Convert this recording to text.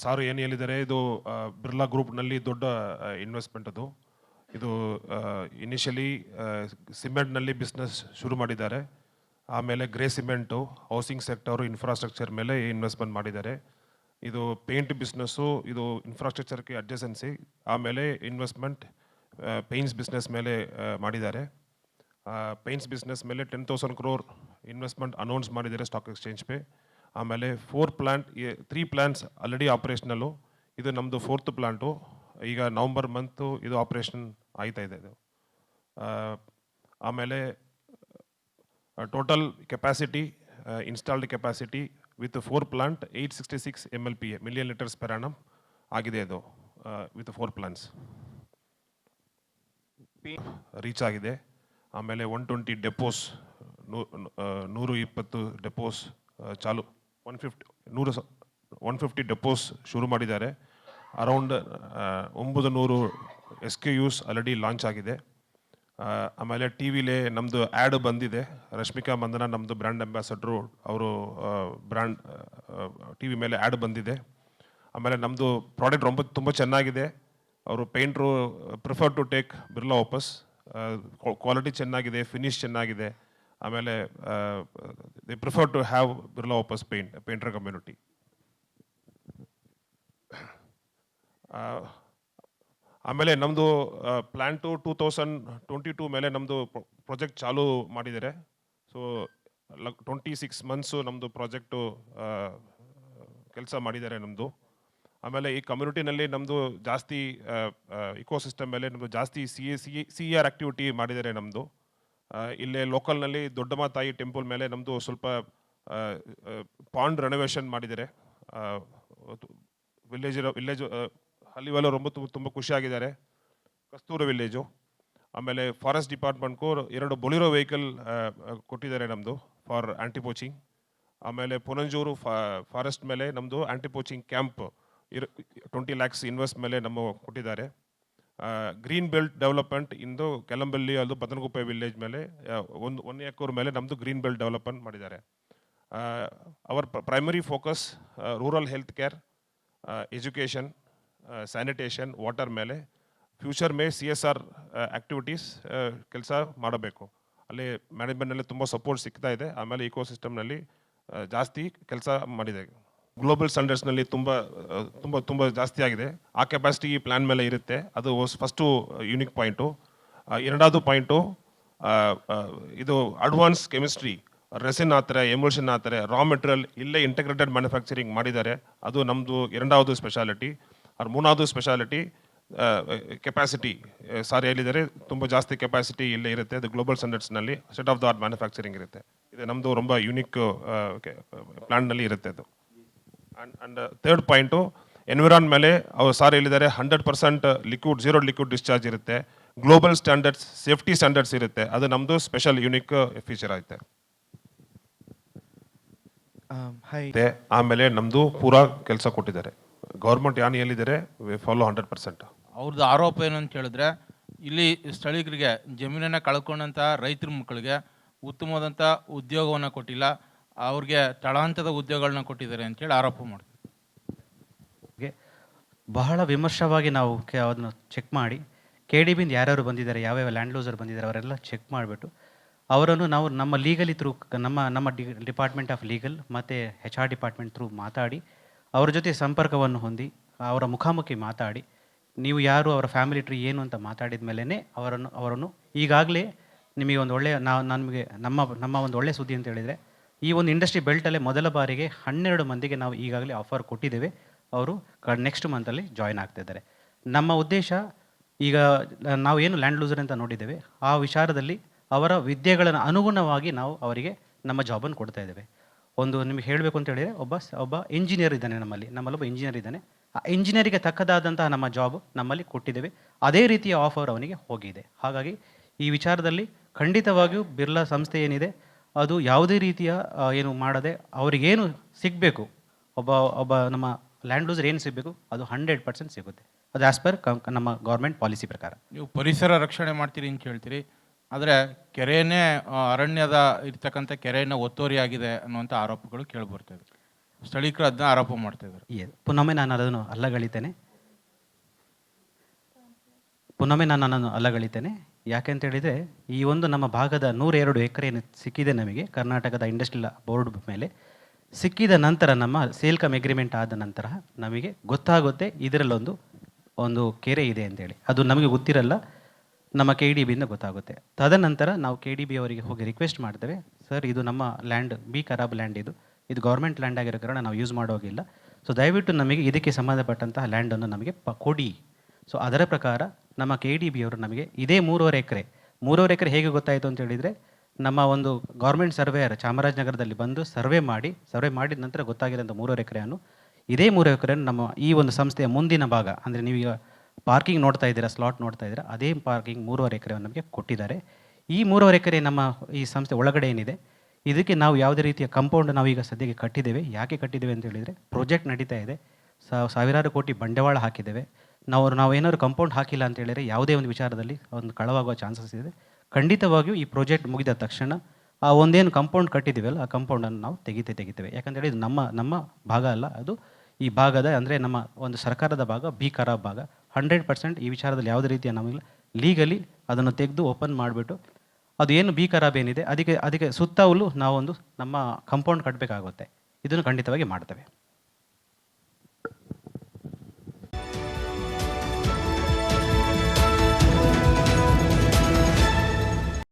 ಸಾರು ಏನು ಹೇಳಿದ್ದಾರೆ? ಇದು ಬಿರ್ಲಾ ಗ್ರೂಪ್ನಲ್ಲಿ ದೊಡ್ಡ ಇನ್ವೆಸ್ಟ್ಮೆಂಟ್ ಅದು. ಇದು ಇನಿಷಿಯಲಿ ಸಿಮೆಂಟ್ನಲ್ಲಿ ಬಿಸ್ನೆಸ್ ಶುರು ಮಾಡಿದ್ದಾರೆ. ಆಮೇಲೆ grey cement housing sector infrastructure ಮೇಲೆ ಇನ್ವೆಸ್ಟ್ಮೆಂಟ್ ಮಾಡಿದ್ದಾರೆ. ಇದು ಪೇಂಟ್ ಬಿಸ್ನೆಸ್ಸು ಇದು ಇನ್ಫ್ರಾಸ್ಟ್ರಕ್ಚರ್ಗೆ ಅಡ್ಜಸೆನ್ಸಿ ಆಮೇಲೆ ಇನ್ವೆಸ್ಟ್ಮೆಂಟ್ ಪೇಂಟ್ಸ್ ಬಿಸ್ನೆಸ್ ಮೇಲೆ ಮಾಡಿದ್ದಾರೆ. ಪೇಂಟ್ಸ್ ಬಿಸ್ನೆಸ್ ಮೇಲೆ ten thousand crore investment announce ಮಾಡಿದ್ದಾರೆ ಸ್ಟಾಕ್ ಎಕ್ಸ್ಚೇಂಜ್ ಪೇ. ಆಮೇಲೆ four plant three plants already operational ಇದು ನಮ್ಮದು ಫೋರ್ತ್ ಪ್ಲ್ಯಾಂಟು ಈಗ ನವಂಬರ್ ಮಂತು ಇದು ಆಪ್ರೇಷನ್ ಆಯ್ತಾ ಇದೆ ಇದು. ಆಮೇಲೆ total capacity installed capacity with four plant eight sixty six M L P A million litres per annum ಆಗಿದೆ ಇದು ವಿತ್ ಫೋರ್ ಪ್ಲಾಂಟ್ಸ್ ರೀಚ್ ಆಗಿದೆ. ಆಮೇಲೆ ಒನ್ ಟ್ವೆಂಟಿ ಡೆಪೋಸ್ ನೂರು ಇಪ್ಪತ್ತು ಡೆಪೋಸ್ ಚಾಲು ಒನ್ ಫಿಫ್ಟಿ ನೂರು ಒನ್ ಫಿಫ್ಟಿ ಡೆಪೋಸ್ ಶುರು ಮಾಡಿದ್ದಾರೆ ಅರೌಂಡ್ ಒಂಬತ್ತು ನೂರು S K Us already launch ಆಗಿದೆ ಆ, ಆಮೇಲೆ ಟಿ ವಿಲೇ ನಮ್ಮದು ಆ್ಯಡ್ ಬಂದಿದೆ ರಶ್ಮಿಕಾ ಮಂದನ ನಮ್ಮದು ಬ್ರ್ಯಾಂಡ್ ಅಂಬಾಸಡ್ರು ಅವರು ಬ್ರ್ಯಾಂಡ್ ಟಿ ವಿ ಮೇಲೆ ಆ್ಯಡ್ ಬಂದಿದೆ ಆಮೇಲೆ ನಮ್ಮದು ಪ್ರಾಡಕ್ಟ್ ரொம்ப ತುಂಬ ಚೆನ್ನಾಗಿದೆ ಅವರು painter prefer to take Birla Opus quality ಚೆನ್ನಾಗಿದೆ ಫಿನಿಶ್ ಚೆನ್ನಾಗಿದೆ ಆಮೇಲೆ the prefer to have Birla Opus paint painter community ಆಮೇಲೆ ನಮ್ಮದು plan to two thousand twenty two ಮೇಲೆ ನಮ್ಮದು ಪ್ರಾಜೆಕ್ಟ್ ಚಾಲೂ ಮಾಡಿದ್ದಾರೆ. ಸೊ ಟ್ವೆಂಟಿ ಸಿಕ್ಸ್ ಮಂತ್ಸು ನಮ್ಮದು ಪ್ರಾಜೆಕ್ಟು ಕೆಲಸ ಮಾಡಿದ್ದಾರೆ ನಮ್ಮದು ಆಮೇಲೆ ಈ ಕಮ್ಯುನಿಟಿನಲ್ಲಿ ನಮ್ಮದು ಜಾಸ್ತಿ ಇಕೋಸಿಸ್ಟಮ್ ಮೇಲೆ ನಮ್ಮದು ಜಾಸ್ತಿ C A C C R activity ಮಾಡಿದ್ದಾರೆ ನಮ್ಮದು ಇಲ್ಲೇ ಲೋಕಲ್ನಲ್ಲಿ ದೊಡ್ಡಮ್ಮ ತಾಯಿ ಟೆಂಪಲ್ ಮೇಲೆ ನಮ್ಮದು ಸ್ವಲ್ಪ ಪಾಂಡ್ ರೆನೋವೇಷನ್ ಮಾಡಿದ್ದಾರೆ ವಿಲೇಜ್ ವಿಲೇಜ್ ಹಳ್ಳಿವೆಲ್ಲ ரொம்ப ತುಂಬ ತುಂಬ ಖುಷಿಯಾಗಿದ್ದಾರೆ ಕಸ್ತೂರು ವಿಲೇಜು ಆಮೇಲೆ ಫಾರೆಸ್ಟ್ ಡಿಪಾರ್ಟ್ಮೆಂಟ್ಗೂ ಎರಡು ಬೊಲಿರೋ ವೆಹಿಕಲ್ ಕೊಟ್ಟಿದ್ದಾರೆ ನಮ್ಮದು ಫಾರ್ ಆ್ಯಂಟಿ ಪೋಚಿಂಗ್ ಆಮೇಲೆ ಪುನಂಜೂರು ಫಾರೆಸ್ಟ್ ಮೇಲೆ ನಮ್ಮದು ಆ್ಯಂಟಿ ಪೋಚಿಂಗ್ ಕ್ಯಾಂಪ್ ಇರ್ ಟ್ವೆಂಟಿ ಲ್ಯಾಕ್ಸ್ ಇನ್ವೆಸ್ಟ್ ಮೇಲೆ ನಮ್ಮ ಕೊಟ್ಟಿದ್ದಾರೆ ಗ್ರೀನ್ ಬೆಲ್ಟ್ ಡೆವಲಪ್ಮೆಂಟ್ ಇಂದು ಕೆಲಂಬಲ್ಲಿ ಅದು ಬದನಗುಪ್ಪೆ ವಿಲೇಜ್ ಮೇಲೆ ಒಂದು ಒನ್ ಎಕರ್ ಮೇಲೆ ನಮ್ಮದು ಗ್ರೀನ್ ಬೆಲ್ಟ್ ಡೆವಲಪ್ಮೆಂಟ್ ಮಾಡಿದ್ದಾರೆ. Our primary focus rural health care education sanitation water ಮೇಲೆ future may C S R activities ಕೆಲಸ ಮಾಡಬೇಕು. ಅಲ್ಲಿ ಮ್ಯಾನೇಜ್ಮೆಂಟ್ನಲ್ಲಿ ತುಂಬ ಸಪೋರ್ಟ್ ಸಿಗ್ತಾ ಇದೆ. ಆಮೇಲೆ ಇಕೋಸಿಸ್ಟಮ್ನಲ್ಲಿ ಜಾಸ್ತಿ ಕೆಲಸ ಮಾಡಿದೆ. ಗ್ಲೋಬಲ್ ಸ್ಟ್ಯಾಂಡರ್ಡ್ಸ್ನಲ್ಲಿ ತುಂಬ ತುಂಬ ತುಂಬ ಜಾಸ್ತಿ ಆಗಿದೆ. ಆ ಕೆಪಾಸಿಟಿ ಈ ಪ್ಲ್ಯಾನ್ ಮೇಲೆ ಇರುತ್ತೆ. ಅದು ಫಸ್ಟು ಯುನಿಕ್ ಪಾಯಿಂಟು ಎರಡಾವುದು ಪಾಯಿಂಟು ಇದು ಅಡ್ವಾನ್ಸ್ ಕೆಮಿಸ್ಟ್ರಿ ರೆಸಿನ್ ಆ ಥರ ಎಮೋಷನ್ ಆ ರಾ ಮೆಟೀರಿಯಲ್ ಇಲ್ಲೇ ಇಂಟಗ್ರೇಟೆಡ್ ಮ್ಯಾನುಫ್ಯಾಕ್ಚರಿಂಗ್ ಮಾಡಿದ್ದಾರೆ. ಅದು ನಮ್ಮದು ಎರಡಾವುದು ಸ್ಪೆಷಾಲಿಟಿ ಅವ್ರ ಮೂರಾವುದು ಸ್ಪೆಷಾಲಿಟಿ ಕೆಪಾಸಿಟಿ ಸಾರಿ ಹೇಳಿದರೆ ತುಂಬ ಜಾಸ್ತಿ ಕೆಪಾಸಿಟಿ ಇಲ್ಲೇ ಇರುತ್ತೆ. ಅದು global ಸ್ಟ್ಯಾಂಡರ್ಡ್ಸ್ನಲ್ಲಿ state of the art manufacturing ಇರುತ್ತೆ. ಇದು ನಮ್ಮದು ತುಂಬ ಯುನಿಕ್ ಪ್ಲ್ಯಾನ್ನಲ್ಲಿ ಇರುತ್ತೆ ಅದು. And and third point environ ಮೇಲೆ ಅವರು ಸಾರ್ ಹೇಳಿದ್ದಾರೆ hundred percent liquid zero liquid discharge ಇರುತ್ತೆ. ಗ್ಲೋಬಲ್ ಸ್ಟ್ಯಾಂಡರ್ಡ್ಸ್ ಸೇಫ್ಟಿ ಸ್ಟ್ಯಾಂಡರ್ಡ್ಸ್ ಇರುತ್ತೆ. ಅದು ನಮ್ಮದು ಸ್ಪೆಷಲ್ ಯುನಿಕ್ ಫೀಚರ್ ಐತೆ ಹಾಯ್ ಮತ್ತೆ ಆಮೇಲೆ ನಮ್ಮದು ಪೂರಾ ಕೆಲಸ ಕೊಟ್ಟಿದ್ದಾರೆ. ಗೌರ್ಮೆಂಟ್ ಏನು ಹೇಳಿದ್ದಾರೆ ಫಾಲೋ ಹಂಡ್ರೆಡ್ ಪರ್ಸೆಂಟ್ ಅವ್ರದ್ದು ಆರೋಪ ಏನು ಅಂತ ಹೇಳಿದ್ರೆ ಇಲ್ಲಿ ಸ್ಥಳೀಯರಿಗೆ ಜಮೀನನ್ನು ಕಳ್ಕೊಂಡಂಥ ರೈತರ ಮಕ್ಕಳಿಗೆ ಉತ್ತಮವಾದಂಥ ಉದ್ಯೋಗವನ್ನು ಕೊಟ್ಟಿಲ್ಲ. ಅವ್ರಿಗೆ ತಳಾಂತದ ಉದ್ಯೋಗಗಳನ್ನ ಕೊಟ್ಟಿದ್ದಾರೆ ಅಂತೇಳಿ ಆರೋಪ ಮಾಡ್ತೀವಿ ಬಹಳ ವಿಮರ್ಶವಾಗಿ ನಾವು ಕೆ ಅದನ್ನು ಚೆಕ್ ಮಾಡಿ ಕೆ ಡಿ ಬಿಂದ ಯಾರ್ಯಾರು ಬಂದಿದ್ದಾರೆ, ಯಾವ್ಯಾವ ಲ್ಯಾಂಡ್ ಲೂಸರ್ ಬಂದಿದ್ದಾರೆ ಅವರೆಲ್ಲ ಚೆಕ್ ಮಾಡಿಬಿಟ್ಟು, ಅವರನ್ನು ನಾವು ನಮ್ಮ ಲೀಗಲಿ ಥ್ರೂ ನಮ್ಮ ನಮ್ಮ ಡಿಪಾರ್ಟ್ಮೆಂಟ್ ಆಫ್ ಲೀಗಲ್ ಮತ್ತು ಹೆಚ್ ಆರ್ ಡಿಪಾರ್ಟ್ಮೆಂಟ್ ಥ್ರೂ ಮಾತಾಡಿ, ಅವರ ಜೊತೆ ಸಂಪರ್ಕವನ್ನು ಹೊಂದಿ, ಅವರ ಮುಖಾಮುಖಿ ಮಾತಾಡಿ, ನೀವು ಯಾರು, ಅವರ ಫ್ಯಾಮಿಲಿ ಟ್ರೀ ಏನು ಅಂತ ಮಾತಾಡಿದ ಮೇಲೇ ಅವರನ್ನು ಅವರನ್ನು ಈಗಾಗಲೇ ನಿಮಗೆ ಒಂದು ಒಳ್ಳೆಯ ನಾವು ನಮಗೆ, ನಮ್ಮ ನಮ್ಮ ಒಂದು ಒಳ್ಳೆಯ ಸುದ್ದಿ ಅಂತ ಹೇಳಿದರೆ ಈ ಒಂದು ಇಂಡಸ್ಟ್ರಿ ಬೆಲ್ಟಲ್ಲೇ ಮೊದಲ ಬಾರಿಗೆ ಹನ್ನೆರಡು ಮಂದಿಗೆ ನಾವು ಈಗಾಗಲೇ ಆಫರ್ ಕೊಟ್ಟಿದ್ದೇವೆ. ಅವರು ನೆಕ್ಸ್ಟ್ ಮಂತಲ್ಲಿ ಜಾಯ್ನ್ ಆಗ್ತಾ ಇದ್ದಾರೆ. ನಮ್ಮ ಉದ್ದೇಶ ಈಗ ನಾವು ಏನು ಲ್ಯಾಂಡ್ ಲೂಸರ್ ಅಂತ ನೋಡಿದ್ದೇವೆ. ಆ ವಿಚಾರದಲ್ಲಿ ಅವರ ವಿದ್ಯೆಗಳನ್ನು ಅನುಗುಣವಾಗಿ ನಾವು ಅವರಿಗೆ ನಮ್ಮ ಜಾಬನ್ನು ಕೊಡ್ತಾ ಇದ್ದೇವೆ. ಒಂದು ನಿಮಗೆ ಹೇಳಬೇಕು ಅಂತ ಹೇಳಿದರೆ, ಒಬ್ಬ ಒಬ್ಬ ಇಂಜಿನಿಯರ್ ಇದ್ದಾನೆ ನಮ್ಮಲ್ಲಿ. ನಮ್ಮಲ್ಲೊಬ್ಬ ಇಂಜಿನಿಯರ್ ಇದ್ದಾನೆ. ಆ ಇಂಜಿನಿಯರಿಗೆ ತಕ್ಕದಾದಂತಹ ನಮ್ಮ ಜಾಬ್ ನಮ್ಮಲ್ಲಿ ಕೊಟ್ಟಿದ್ದೇವೆ. ಅದೇ ರೀತಿಯ ಆಫರ್ ಅವನಿಗೆ ಹೋಗಿದೆ. ಹಾಗಾಗಿ ಈ ವಿಚಾರದಲ್ಲಿ ಖಂಡಿತವಾಗಿಯೂ ಬಿರ್ಲಾ ಸಂಸ್ಥೆ ಏನಿದೆ ಅದು ಯಾವುದೇ ರೀತಿಯ ಏನು ಮಾಡದೆ ಅವರಿಗೇನು ಸಿಗಬೇಕು ಒಬ್ಬ ಒಬ್ಬ ನಮ್ಮ ಲ್ಯಾಂಡ್ ಲೂಸರ್ ಏನು ಸಿಗಬೇಕು ಅದು ಹಂಡ್ರೆಡ್ ಪರ್ಸೆಂಟ್ ಸಿಗುತ್ತೆ. ಅದು ಆ್ಯಸ್ ಪರ್ ನಮ್ಮ ಗೌರ್ಮೆಂಟ್ ಪಾಲಿಸಿ ಪ್ರಕಾರ. ನೀವು ಪರಿಸರ ರಕ್ಷಣೆ ಮಾಡ್ತೀರಿ ಅಂತ ಹೇಳ್ತೀರಿ. ಆದರೆ ಕೆರೆಯೇ ಅರಣ್ಯದ ಇರ್ತಕ್ಕಂಥ ಕೆರೆಯನ್ನು ಒತ್ತುವರಿ ಆಗಿದೆ ಅನ್ನುವಂಥ ಆರೋಪಗಳು ಕೇಳಿಬರ್ತದೆ ಸ್ಥಳೀಕರು ಅದನ್ನ ಆರೋಪ ಮಾಡ್ತಾ ಇದ್ದಾರೆ ಪುನೊಮ್ಮೆ ನಾನು ಅದನ್ನು ಅಲ್ಲಗಳಿತೇನೆ ಪುನೊಮ್ಮೆ ನಾನು ಅದನ್ನು ಅಲ್ಲಗಳಿತೇನೆ ಯಾಕೆಂತ ಹೇಳಿದರೆ, ಈ ಒಂದು ನಮ್ಮ ಭಾಗದ ನೂರೆರಡು ಎಕರೆ ಏನು ಸಿಕ್ಕಿದೆ ನಮಗೆ. ಕರ್ನಾಟಕದ ಇಂಡಸ್ಟ್ರಿಯಲ್ ಬೋರ್ಡ್ ಮೇಲೆ ಸಿಕ್ಕಿದ ನಂತರ ನಮ್ಮ ಸೇಲ್ಕಮ್ ಎಗ್ರಿಮೆಂಟ್ ಆದ ನಂತರ ನಮಗೆ ಗೊತ್ತಾಗುತ್ತೆ ಇದರಲ್ಲೊಂದು, ಒಂದು ಕೆರೆ ಇದೆ ಅಂತೇಳಿ. ಅದು ನಮಗೆ ಗೊತ್ತಿರಲ್ಲ, ನಮ್ಮ ಕೆ ಡಿ ಬಿಯಿಂದ ಗೊತ್ತಾಗುತ್ತೆ. ತದನಂತರ ನಾವು ಕೆ ಡಿ ಬಿ ಅವರಿಗೆ ಹೋಗಿ ರಿಕ್ವೆಸ್ಟ್ ಮಾಡ್ತೇವೆ, ಸರ್, ಇದು ನಮ್ಮ ಲ್ಯಾಂಡ್ ಬಿ ಖರಾಬ್ ಲ್ಯಾಂಡ್ ಇದು. ಇದು ಗೌರ್ಮೆಂಟ್ ಲ್ಯಾಂಡ್ ಆಗಿರೋ ಕಾರಣ ನಾವು ಯೂಸ್ ಮಾಡೋಗಿಲ್ಲ ಸೊ ದಯವಿಟ್ಟು ನಮಗೆ ಇದಕ್ಕೆ ಸಂಬಂಧಪಟ್ಟಂತಹ ಲ್ಯಾಂಡನ್ನು ನಮಗೆ ಪ, ಕೊಡಿ. ಸೊ ಅದರ ಪ್ರಕಾರ ನಮ್ಮ ಕೆ ಡಿ ಬಿ ಅವರು ನಮಗೆ ಇದೇ ಮೂರುವರೆ ಎಕರೆ. ಮೂರುವರೆ ಎಕರೆ ಹೇಗೆ ಗೊತ್ತಾಯಿತು ಅಂತ ಹೇಳಿದರೆ, ನಮ್ಮ ಒಂದು ಗೌರ್ಮೆಂಟ್ ಸರ್ವೇಯರ್ ಚಾಮರಾಜನಗರದಲ್ಲಿ ಬಂದು ಸರ್ವೆ ಮಾಡಿ ಸರ್ವೆ ಮಾಡಿದ ನಂತರ ಗೊತ್ತಾಗಿರೋಂಥ ಮೂರುವರೆ ಎಕರೆಯನ್ನು. ಇದೇ ಮೂರು ಎಕರೆಯನ್ನು ನಮ್ಮ ಈ ಒಂದು ಸಂಸ್ಥೆಯ ಮುಂದಿನ ಭಾಗ, ಅಂದರೆ ನೀವೀಗ ಪಾರ್ಕಿಂಗ್ ನೋಡ್ತಾ ಇದ್ದೀರಾ ಸ್ಲಾಟ್ ನೋಡ್ತಾ ಇದ್ದೀರಾ, ಅದೇ ಪಾರ್ಕಿಂಗ್ ಮೂರುವರೆ ಎಕರೆಯನ್ನು ನಮಗೆ ಕೊಟ್ಟಿದ್ದಾರೆ. ಈ ಮೂರುವರೆ ಎಕರೆ ನಮ್ಮ ಈ ಸಂಸ್ಥೆ ಒಳಗಡೆ ಏನಿದೆ, ಇದಕ್ಕೆ ನಾವು ಯಾವುದೇ ರೀತಿಯ ಕಂಪೌಂಡ್ ನಾವು ಈಗ ಸದ್ಯಕ್ಕೆ ಕಟ್ಟಿದ್ದೇವೆ. ಯಾಕೆ ಕಟ್ಟಿದ್ದೇವೆ ಅಂತ ಹೇಳಿದರೆ ಪ್ರಾಜೆಕ್ಟ್ ನಡೀತಾ ಇದೆ. ಸಾವಿರಾರು ಕೋಟಿ ಬಂಡವಾಳ ಹಾಕಿದ್ದೇವೆ. ನಾವು ನಾವು ಏನಾದ್ರು ಕಂಪೌಂಡ್ ಹಾಕಿಲ್ಲ ಅಂತ ಹೇಳಿದರೆ ಯಾವುದೇ ಒಂದು ವಿಚಾರದಲ್ಲಿ ಒಂದು ಕಳವಾಗುವ ಚಾನ್ಸಸ್ ಇದೆ. ಖಂಡಿತವಾಗಿಯೂ ಈ ಪ್ರಾಜೆಕ್ಟ್ ಮುಗಿದ ತಕ್ಷಣ ಆ ಒಂದೇನು ಕಂಪೌಂಡ್ ಕಟ್ಟಿದ್ದೀವಲ್ಲ, ಆ ಕಂಪೌಂಡನ್ನು ನಾವು ತೆಗಿತೇ ತೆಗಿತೇವೆ. ಯಾಕಂತೇಳಿ ಇದು ನಮ್ಮ ನಮ್ಮ ಭಾಗ ಅಲ್ಲ, ಅದು ಈ ಭಾಗದ ಅಂದರೆ ನಮ್ಮ ಒಂದು ಸರ್ಕಾರದ ಭಾಗ, ಬಿ ಖರಾಬ್ ಭಾಗ. ಹಂಡ್ರೆಡ್ ಪರ್ಸೆಂಟ್ ಈ ವಿಚಾರದಲ್ಲಿ ಯಾವುದೇ ರೀತಿಯ ನಮಗೆ ಲೀಗಲಿ ಅದನ್ನು ತೆಗೆದು ಓಪನ್ ಮಾಡಿಬಿಟ್ಟು ಅದು ಏನು ಬಿ ಖರಾಬ್ ಏನಿದೆ, ಅದಕ್ಕೆ ಅದಕ್ಕೆ ಸುತ್ತಲೂ ನಾವೊಂದು ನಮ್ಮ ಕಂಪೌಂಡ್ ಕಟ್ಟಬೇಕಾಗುತ್ತೆ ಇದನ್ನು ಖಂಡಿತವಾಗಿ ಮಾಡ್ತೇವೆ.